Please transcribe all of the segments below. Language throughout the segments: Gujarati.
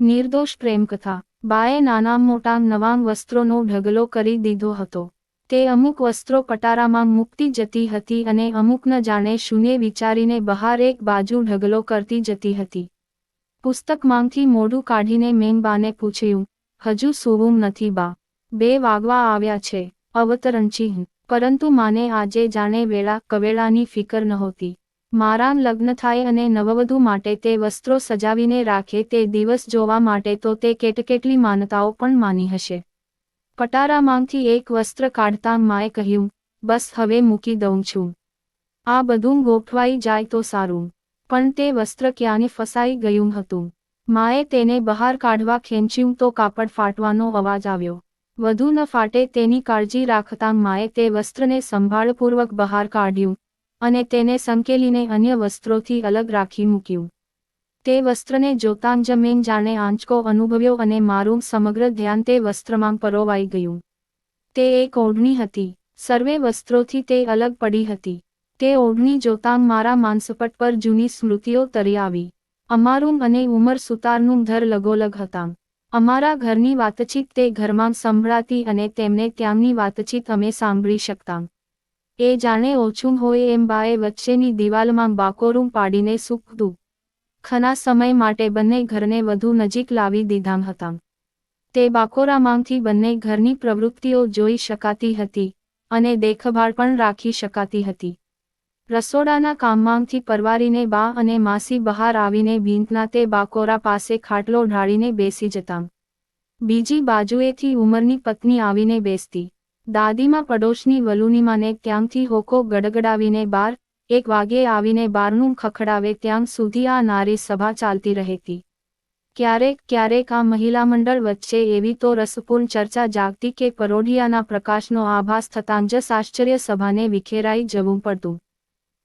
નિર્દોષ પ્રેમકથા. બાએ નાના મોટા નવાં વસ્ત્રોનો ઢગલો કરી દીધો હતો. તે અમુક વસ્ત્રો પટારામાં મૂકતી જતી હતી અને અમુક ન જાણે શૂન્ય વિચારીને બહાર એક બાજુ ઢગલો કરતી જતી હતી. પુસ્તકમાંથી મોઢું કાઢીને મેં બાને પૂછ્યું, હજુ સૂવું નથી બા. બે વાગવા આવ્યા છે અવતરણચિહ્ન પરંતુ માને આજે જાણે વેળા, કવેળાની ફિકર નહોતી. મારા લગ્ન થાય અને નવવધુ માટે તે વસ્ત્રો સજાવીને રાખે તે દિવસ જોવા માટે તો તે કેટકેટલી માનતાઓ પણ માની હશે. પટારામાંથી એક વસ્ત્ર કાઢતા માએ કહ્યું, બસ હવે મૂકી દઉં છું. આ બધું ગોઠવાઈ જાય તો સારું. પણ તે વસ્ત્ર ક્યાંને ફસાઈ ગયું હતું માએ તેને બહાર કાઢવા ખેંચ્યું તો કાપડ ફાટવાનો અવાજ આવ્યો. વધુ ન ફાટે તેની કાળજી રાખતા માએ તે વસ્ત્રને સંભાળપૂર્વક બહાર કાઢ્યું. અને તેને સંકેલીને અન્ય વસ્ત્રોથી અલગ રાખી મૂક્યું. તે વસ્ત્રને જોતાં જ જાણે આંચકો અનુભવ્યો અને મારું સમગ્ર ધ્યાન તે વસ્ત્રમાં પરોવાઈ ગયું. તે એક ઓઢણી હતી. સર્વે વસ્ત્રોથી તે અલગ પડી હતી. તે ઓઢણી જોતાં મારા માનસપટ પર જૂની સ્મૃતિઓ તરી આવી. અમારું અને ઉમર સુતારનું ઘર લગોલગ હતા. અમારા ઘરની વાતચીત તે ઘરમાં સંભળાતી અને તેમને ત્યાંની વાતચીત અમે સાંભળી શકતા. એ જાણે ઓછું હોય એમ બાએ વચ્ચેની દિવાલમાં બાકોરું પાડીને સૂકદું ખના સમય માટે બંને ઘરને વધુ નજીક લાવી દીધા હતા. તે બાકોરામાંથી બંને ઘરની પ્રવૃત્તિઓ જોઈ શકાતી હતી અને દેખભાળ પણ રાખી શકાતી હતી. રસોડાના કામમાંથી પરવારીને બા અને માસી બહાર આવીને ભીંતના તે બાકોરા પાસે ખાટલો ઢાળીને બેસી જતા. બીજી બાજુએથી ઉંમરની પત્ની આવીને બેસતી. દાદીમાં પડોશની વલુનીમાને ત્યાંથી હોકો ગડગડાવીને બાર, એક વાગે આવીને બારનું ખખડાવે ત્યાં સુધી આ નારી સભા ચાલતી રહેતી. ક્યારેક ક્યારેક આ મહિલા મંડળ વચ્ચે એવી તો રસપૂર્ણ ચર્ચા જાગતી કે પરોઢિયાના પ્રકાશનો આભાસ થતાં જ આશ્ચર્ય સભાને વિખેરાઈ જવું પડતું.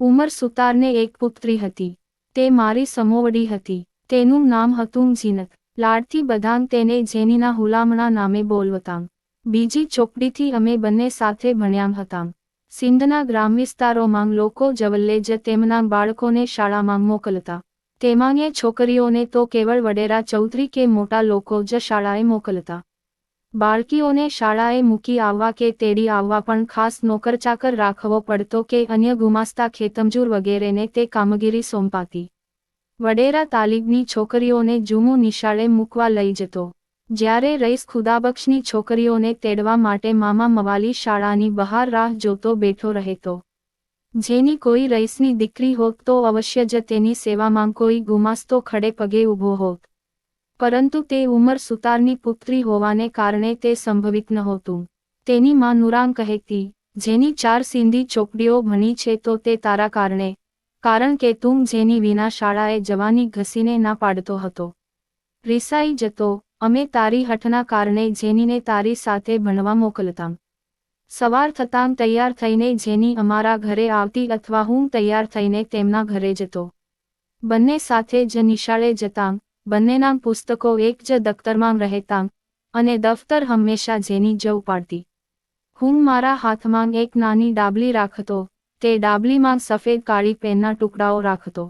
ઉમર સુતારને એક પુત્રી હતી. તે મારી સમોવડી હતી. તેનું નામ હતું ઝીનત. લાડથી બધાંગ તેને જેનીના હુલામણા નામે બોલવતાં. બીજી ચોપડીથી અમે બંને સાથે ભણ્યા હતા. સિંધના ગ્રામ વિસ્તારોમાં લોકો જવલ્લે જ તેમના બાળકોને શાળામાં મોકલતા. તેમાંય છોકરીઓને તો કેવળ વડેરા ચૌધરી કે મોટા લોકો જ શાળાએ મોકલતા. બાળકીઓને શાળાએ મૂકી આવવા કે તેડી આવવા પણ ખાસ નોકરચાકર રાખવો પડતો કે અન્ય ગુમાસ્તા ખેતમજૂર વગેરેને તે કામગીરી સોંપાતી. વડેરા તાલીબની છોકરીઓને જુમો નિશાળે મૂકવા લઈ જતો. જ્યારે રઈસ ખુદાબક્ષની છોકરીઓને તેડવા માટે મામા મવાલી શાળાની બહાર રાહ જોતો બેઠો રહેતો. જેની કોઈ રઈસની દીકરી હોત તો અવશ્ય જ તેની સેવામાં કોઈ ગુમાસ્તો ખડે પગે ઊભો હોત. પરંતુ તે ઉંમર સુતારની પુત્રી હોવાને કારણે તે સંભવિત નહોતું. તેની માં નુરાંગ કહેતી, જેની ચાર સિંધી ચોપડીઓ ભણી છે તો તે તારા કારણે. કારણ કે તું જેની વિના શાળાએ જવાની ઘસીને ના પાડતો હતો. રિસાઈ જતો અમે તારી હઠના કારણે જેનીને તારી સાથે ભણવા મોકલતા. સવાર થતાં તૈયાર થઈને જેની અમારા ઘરે આવતી અથવા હું તૈયાર થઈને તેમના ઘરે જતો. બંને સાથે જ નિશાળે જતાં, બંનેના પુસ્તકો એક જ દફતરમાં રહેતા અને દફતર હંમેશા જેની જ ઉપાડતી હું મારા હાથમાં એક નાની ડાબલી રાખતો, તે ડાબલીમાં સફેદ કાળી પેનના ટુકડાઓ રાખતો.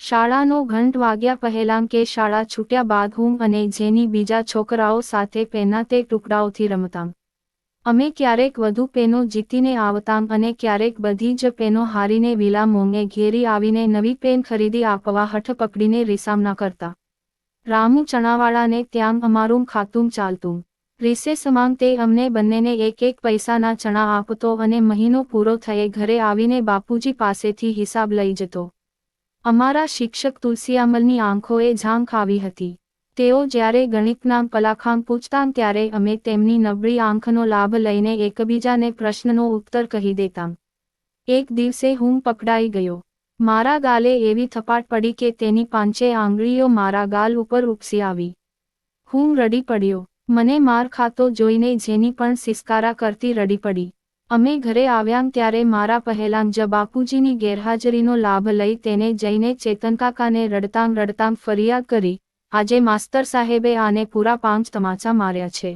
શાળાનો ઘંટ વાગ્યા પહેલાં કે શાળા છૂટ્યા બાદ હું અને જેની બીજા છોકરાઓ સાથે પેના તે ટુકડાઓથી રમતામ. અમે ક્યારેક વધુ પેનો જીતીને આવતામ અને ક્યારેક બધી જ પેનો હારીને વિલા મોંગે ઘેરી આવીને નવી પેન ખરીદી આપવા હઠ પકડીને રિસામના કરતા. રામુ ચણાવાળાને ત્યાં અમારું ખાતું ચાલતું. રિસેસમાં તે અમને બંનેને એક એક પૈસાના ચણા આપતો અને મહિનો પૂરો થયે ઘરે આવીને બાપુજી પાસેથી હિસાબ લઈ જતો. અમારા શિક્ષક તુલસીયામલની આંખોએ ઝાંખ આવી હતી. તેઓ જ્યારે ગણિતના કલાખાંગ પૂછતા ત્યારે અમે તેમની નબળી આંખનો લાભ લઈને એકબીજાને પ્રશ્નનો ઉત્તર કહી દેતા. એક દિવસે હું પકડાઈ ગયો. મારા ગાલે એવી થપાટ પડી કે તેની પાંચે આંગળીઓ મારા ગાલ ઉપર ઉપસી આવી. હું રડી પડ્યો. મને માર ખાતો જોઈને જેની પણ સિસ્કારા કરતી રડી પડી. અમે ઘરે આવ્યાં ત્યારે મારા પહેલાં જ બાપુજીની ગેરહાજરીનો લાભ લઈ તેને જઈને ચેતનકાકાને રડતાં રડતાં ફરિયાદ કરી, આજે માસ્તર સાહેબે આને પૂરા પાંચ તમાચા માર્યા છે.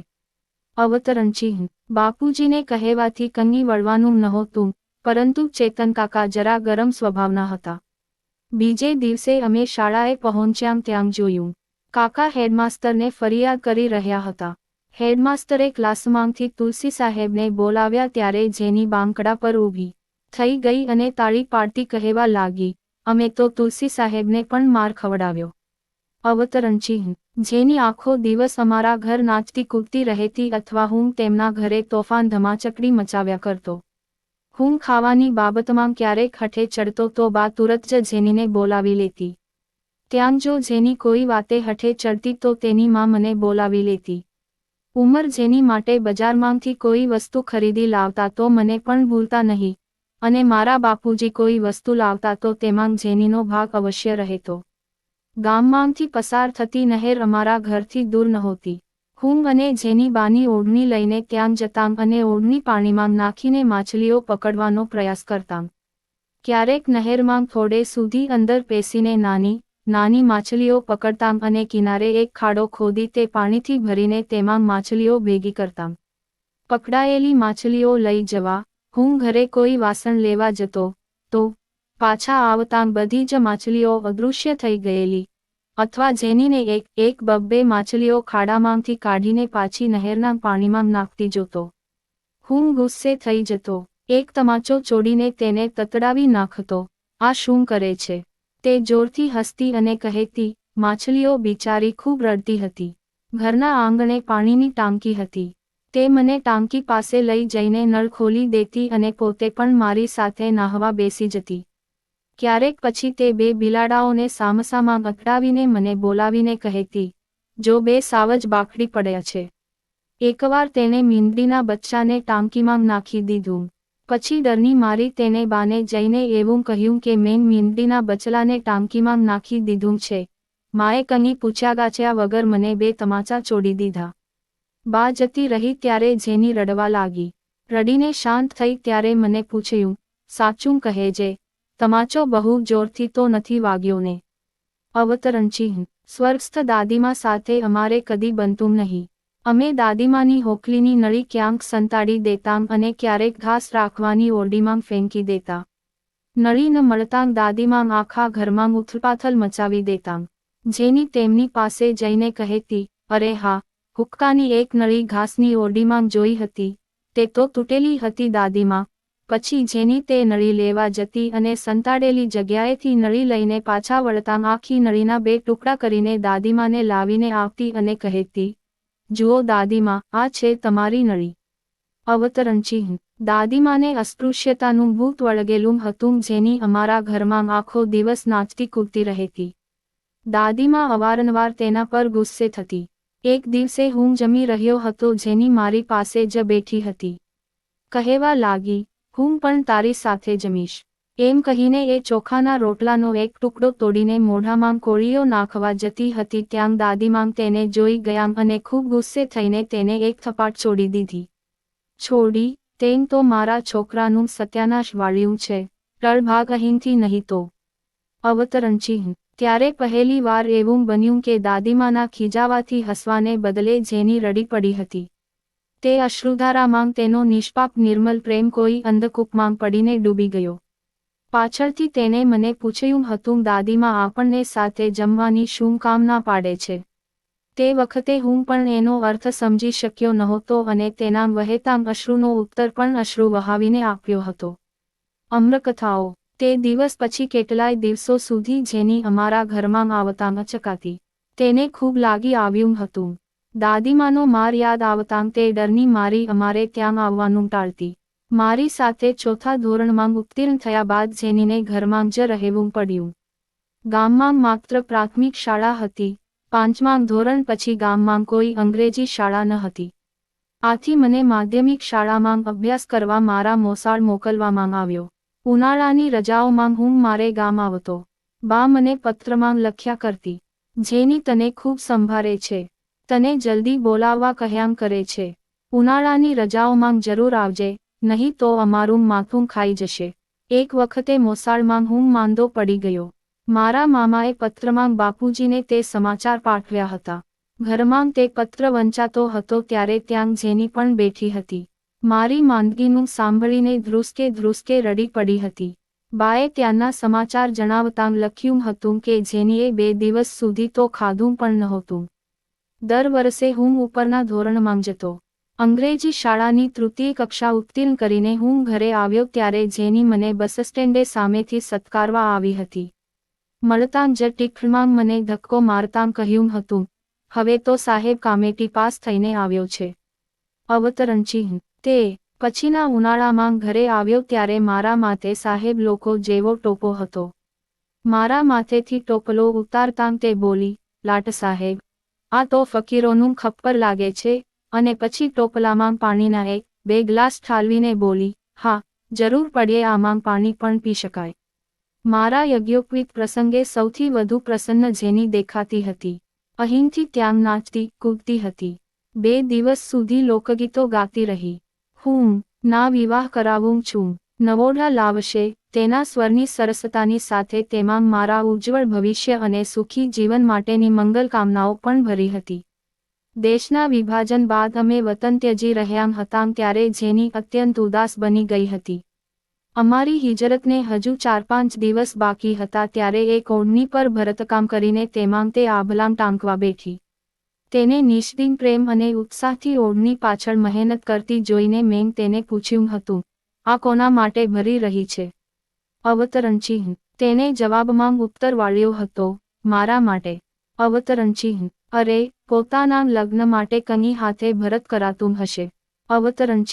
અવતરણચિહ્ન બાપુજીને કહેવાથી કંગી વળવાનું નહોતું, પરંતુ ચેતનકાકા જરા ગરમ સ્વભાવના હતા. બીજે દિવસે અમે શાળાએ પહોંચ્યાં ત્યાં જોયું. કાકા હેડમાસ્તરને ફરિયાદ કરી રહ્યા હતા. હેડમાસ્તરે ક્લાસમાંથી તુલસી સાહેબને બોલાવ્યા ત્યારે જેની બાંકડા પર ઊભી થઈ ગઈ અને તાળી પાડતી કહેવા લાગી, અમે તો તુલસી સાહેબને પણ માર ખવડાવ્યો. અવતરણ જેની આખો દિવસ અમારા ઘર નાચતી કૂદતી રહેતી અથવા હું તેમના ઘરે તોફાન ધમાચકડી મચાવ્યા કરતો. હું ખાવાની બાબતમાં ક્યારેક હઠે ચડતો તો બા તુરત જ જેનીને બોલાવી લેતી. ત્યાં જો જેની કોઈ વાતે હઠે ચડતી તો તેની માં મને બોલાવી લેતી. ઉંમર જેની માટે બજારમાંથી કોઈ વસ્તુ ખરીદી લાવતા તો મને પણ ભૂલતા નહીં. અને મારા બાપુજી કોઈ વસ્તુ લાવતા તો તેમાં જેનીનો ભાગ અવશ્ય રહેતો. ગામમાંથી પસાર થતી નહેર અમારા ઘરથી દૂર નહોતી. હું અને જેની બાની ઓઢણી લઈને ત્યાં જતાં અને ઓઢણી પાણીમાં નાખીને માછલીઓ પકડવાનો પ્રયાસ કરતાં. ક્યારેક નહેરમાં થોડે સુધી અંદર પેસીને નાની નાની માછલીઓ પકડતામ અને કિનારે એક ખાડો ખોદી તે પાણીથી ભરીને તેમાં માછલીઓ ભેગી કરતામ પકડાયેલી માછલીઓ લઈ જવા, હું ઘરે કોઈ વાસણ લેવા જતો, તો પાછા આવતાં બધી જ માછલીઓ અદૃશ્ય થઈ ગયેલી. અથવા જેનીને એક એક બબ્બે માછલીઓ ખાડામાંથી કાઢીને પાછી નહેરના પાણીમાં નાખતી જોતો. હું ગુસ્સે થઈ જતો, એક તમાચો ચોડીને તેને તતડાવી નાખતો, આ શું કરે છે? તે જોરથી હસતી અને કહેતી, માછલીઓ બિચારી ખૂબ રડતી હતી. ઘરના આંગણે પાણીની ટાંકી હતી. તે મને ટાંકી પાસે લઈ જઈને નળ ખોલી દેતી અને પોતે પણ મારી સાથે નાહવા બેસી જતી. ક્યારેક પછી તે બે બિલાડાઓને સામસામાં અકડાવીને મને બોલાવીને કહેતી, જો બે સાવજ બાકડી પડ્યા છે. એકવાર તેણે મીંદડીના બચ્ચાને ટાંકીમાં નાખી દીધું. પછી ડરની મારી તેને બાને જઈને એવું કહ્યું કે મેં મીંદડીના બચલાને ટાંકીમાં નાખી દીધું છે. માએ પૂછ્યા ગાચ્યા વગર મને બે તમાચા છોડી દીધા. બા જતી રહી ત્યારે જેની રડવા લાગી. રડીને શાંત થઈ ત્યારે મને પૂછ્યું, સાચું કહે જે, તમાચો બહુ જોરથી તો નથી વાગ્યો ને? અવતરણ ચિહ્ન સ્વર્ગસ્થ દાદીમા સાથે અમારે કદી બનતું નહીં. અમે દાદીમાની હોકલીની નળી ક્યાંક સંતાડી દેતામ અને ક્યારેક ઘાસ રાખવાની ઓરડીમાં ફેંકી દેતા. નળી ન મળતાં દાદીમાં આખા ઘરમાં ઉથલપાથલ મચાવી દેતામ. જેની તેમની પાસે જઈને કહેતી, અરે હા, હુક્કાની એક નળી ઘાસની ઓરડીમાં જોઈ હતી. તે તો તૂટેલી હતી દાદીમાં. પછી જેની તે નળી લેવા જતી અને સંતાડેલી જગ્યાએથી નળી લઈને પાછા વળતા આખી નળીના બે ટુકડા કરીને દાદીમાને લાવીને આવતી અને કહેતી જુઓ દાદીમા, આ છે તમારી નળી. અવતરણ ચિહ્ન. દાદીમાને અસ્પૃશ્યતાનું ભૂત વળગેલું હતું જેની અમારા ઘરમાં આખો દિવસ નાચતી કૂદતી રહેતી. દાદીમાં અવારનવાર તેના પર ગુસ્સે થતી. એક દિવસે હું જમી રહ્યો હતો જેની મારી પાસે જ બેઠી હતી. કહેવા લાગી, હું પણ તારી સાથે જમીશ. એમ કહીને એ ચોખાના રોટલાનો એક ટુકડો તોડીને મોઢામાં કોળીઓ નાખવા જતી હતી ત્યાં દાદીમાં તેને જોઈ ગયા અને ખૂબ ગુસ્સે થઈને તેને એક થપાટ છોડી દીધી. છોડી, તેમ તો મારા છોકરાનું સત્યાનાશ વાળ્યું છે. ટળભાગ અહીંથી નહીં તો. અવતરણચિહ્ન ત્યારે પહેલી વાર એવું બન્યું કે દાદીમાના ખીજાવાથી હસવાને બદલે જેની રડી પડી હતી. તે અશ્રુધારામાં તેનો નિષ્પાપ, નિર્મલ પ્રેમ કોઈ અંધકૂપમાં પડીને ડૂબી ગયો. પાછળથી તેને મને પૂછ્યું, હતું દાદીમાં આપણને સાથે જમવાની શું કામના પાડે છે? તે વખતે હું પણ એનો અર્થ સમજી શક્યો નહોતો અને તેના વહેતા અશ્રુનો ઉત્તર પણ અશ્રુ વહાવીને આપ્યો હતો. અમ્રકથાઓ, તે દિવસ પછી કેટલાય દિવસો સુધી જેની અમારા ઘરમાં આવતા ચકાતી તેને ખૂબ લાગી આવ્યું હતું. દાદીમાનો માર યાદ આવતાં તે ડરની મારી અમારે ત્યાં આવવાનું ટાળતી. મારી સાથે ચોથા ધોરણમાં ઉત્તીર્ણ થયા બાદ જેનીને ઘરમાં જ રહેવું પડ્યું. ગામમાં માત્ર પ્રાથમિક શાળા હતી. પાંચમા ધોરણ પછી ગામમાં કોઈ અંગ્રેજી શાળા ન હતી. આથી મને માધ્યમિક શાળામાં અભ્યાસ કરવા મારા મોસાળ મોકલવામાં આવ્યો. ઉનાળાની રજાઓમાં હું મારે ગામ આવતો. બા મને પત્રમાં લખ્યા કરતી, જેની તને ખૂબ સંભાળે છે. તને જલ્દી બોલાવવા કહ્યામ કરે છે. ઉનાળાની રજાઓમાં જરૂર આવજે. નહીં તો અમારું માથું ખાઈ જશે. એક વખતે મોસાળમાં હું માંદો પડી ગયો. મારા મામાએ પત્રમાં બાપુજીને તે સમાચાર પાઠવ્યા હતા. ઘરમાં તે પત્ર વંચાતો હતો ત્યારે ત્યાં જેની પણ બેઠી હતી. મારી માંદગીનું સાંભળીને ધ્રુસકે ધ્રુસકે રડી પડી હતી. બાએ ત્યાંના સમાચાર જણાવતા લખ્યું હતું કે જેનીએ બે દિવસ સુધી તો ખાધું પણ નહોતું. દર વર્ષે હું ઉપરના ધોરણમાં જતો. અંગ્રેજી શાળાની તૃતીય કક્ષા ઉત્તીર્ણ કરીને હું ઘરે આવ્યો ત્યારે જેની મને બસ સ્ટેન્ડે સામેથી સત્કારવા આવી હતી. મળતાં જ ટીખમાં મને ધક્કો મારતાં કહ્યું હતું, હવે તો સાહેબ કામેટી પાસ થઈને આવ્યો છે. અવતરણચિહ્ન. તે પછીના ઉનાળામાં ઘરે આવ્યો ત્યારે મારા માથે સાહેબ લોકો જેવો ટોપો હતો. મારા માથેથી ટોપલો ઉતારતાં તે બોલી, લાટ સાહેબ, આ તો ફકીરોનું ખપ્પર લાગે છે અને પછી ટોપલામાં પાણીના એક, બે ગ્લાસ ઠાલવીને બોલી, હા, જરૂર પડે આમાં પાણી પણ પી શકાય. મારા યજ્ઞોપવિત પ્રસંગે સૌથી વધુ પ્રસન્ન જેની દેખાતી હતી. અહીંથી ત્યાં નાચતી, કૂદતી હતી. બે દિવસ સુધી લોકગીતો ગાતી રહી. હું, ના વિવાહ કરાવું છું. નવોઢા લાવશે, તેના સ્વરની સરસતાની સાથે તેમાં મારા ઉજ્જવળ ભવિષ્ય અને સુખી જીવન માટેની મંગલ કામનાઓ પણ ભરી હતી. દેશના વિભાજન બાદ અમે વતન ત્યજી રહ્યા હતા ત્યારે જેની અત્યંત ઉદાસ બની ગઈ હતી. અમારી હિજરતને હજુ ચાર પાંચ દિવસ બાકી હતા ત્યારે એક ઓઢણી પર ભરતકામ કરીને તેમાં તે આભલામ ટાંકવા બેઠી. તેને નિષ્દિન પ્રેમ અને ઉત્સાહથી ઓઢણી પાછળ મહેનત કરતી જોઈને મેં તેને પૂછ્યું હતું, આ કોના માટે ભરી રહી છે? અવતરણ તેને જવાબમાં ઉત્તર વાળ્યો હતો, મારા માટે. અવતરણ ચિહ્ન અરે, પોતાના લગ્ન માટે કની હાથે ભરત કરાતું હશે. અવતરણ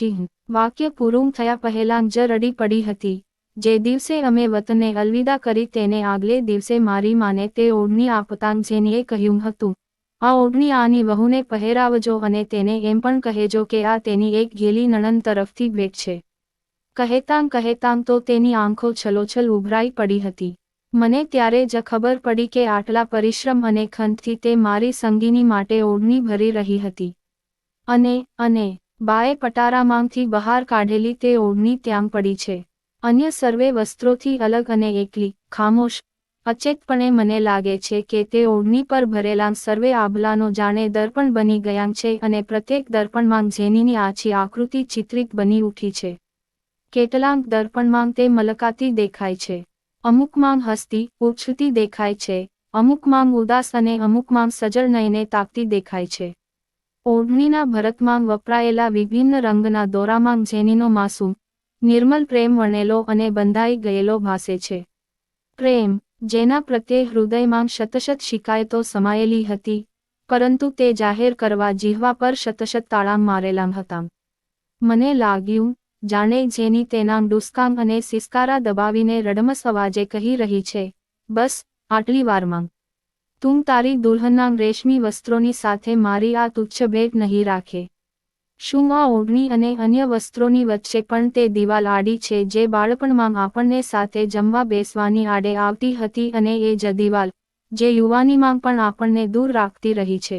વાક્ય પૂરું થયા પહેલાં જ રડી પડી હતી. જે દિવસે અમે વતને અલવિદા કરી તેને આગલે દિવસે મારી માને તે ઓઢણી આપતાં જેનીએ કહ્યું હતું. આ ઓઢણી આની વહુને પહેરાવજો અને તેને એમ પણ કહેજો કે આ તેની એક ગેલી નણંદ તરફથી ભેટ છે. કહેતાં કહેતાંગ તો તેની આંખો છલોછલ ઉભરાઈ પડી હતી. મને ત્યારે જ ખબર પડી કે આટલા પરિશ્રમ અને ખંતથી તે મારી સંગીની માટે ઓઢણી ભરી રહી હતી. અને અને, બાએ પટારામાંથી બહાર કાઢેલી તે ઓઢણી ત્યાં પડી છે. અન્ય સર્વે વસ્ત્રોથી અલગ અને એકલી, ખામોશ, અચેતપણે મને લાગે છે કે તે ઓઢણી પર ભરેલા સર્વે આભલાનો જાણે દર્પણ બની ગયા છે અને પ્રત્યેક દર્પણમાં જેનીની આછી આકૃતિ ચિત્રિત બની ઉઠી છે. કેટલાંક દર્પણમાં તે મલકાતી દેખાય છે. અમુકમાં હસતી ઉછળતી દેખાય છે અમુકમાં ઉદાસ અને અમુકમાં સજળ નયને તાકતી દેખાય છે. ઓઢણીના ભરતમાં વપરાયેલા વિભિન્ન રંગના દોરામાં જેનીનો માસૂમ નિર્મલ પ્રેમ વણેલો અને બંધાઈ ગયેલો ભાસે છે. પ્રેમ, જેના પ્રત્યે હૃદયમાં શતશત શિકાયતો સમાયેલી હતી, પરંતુ તે જાહેર કરવા જીહવા પર શતશત તાળામ મારેલા હતા. મને લાગ્યું જાણે જેની તેના ડુસ્કાંગ અને સિસ્કારા દબાવીને રડમસ અવાજે કહી રહી છે, બસ, આટલી વારમાં. તું તારી દુલ્હનના રેશમી વસ્ત્રોની સાથે મારી આ તુચ્છ ભેટ નહીં રાખે. શું આ ઓઢણી અને અન્ય વસ્ત્રોની વચ્ચે પણ તે દિવાલ આડી છે જે બાળપણમાં આપણને સાથે જમવા બેસવાની આડે આવતી હતી અને એ જ દિવાલ, જે યુવાનીમાં પણ આપણને દૂર રાખતી રહી છે.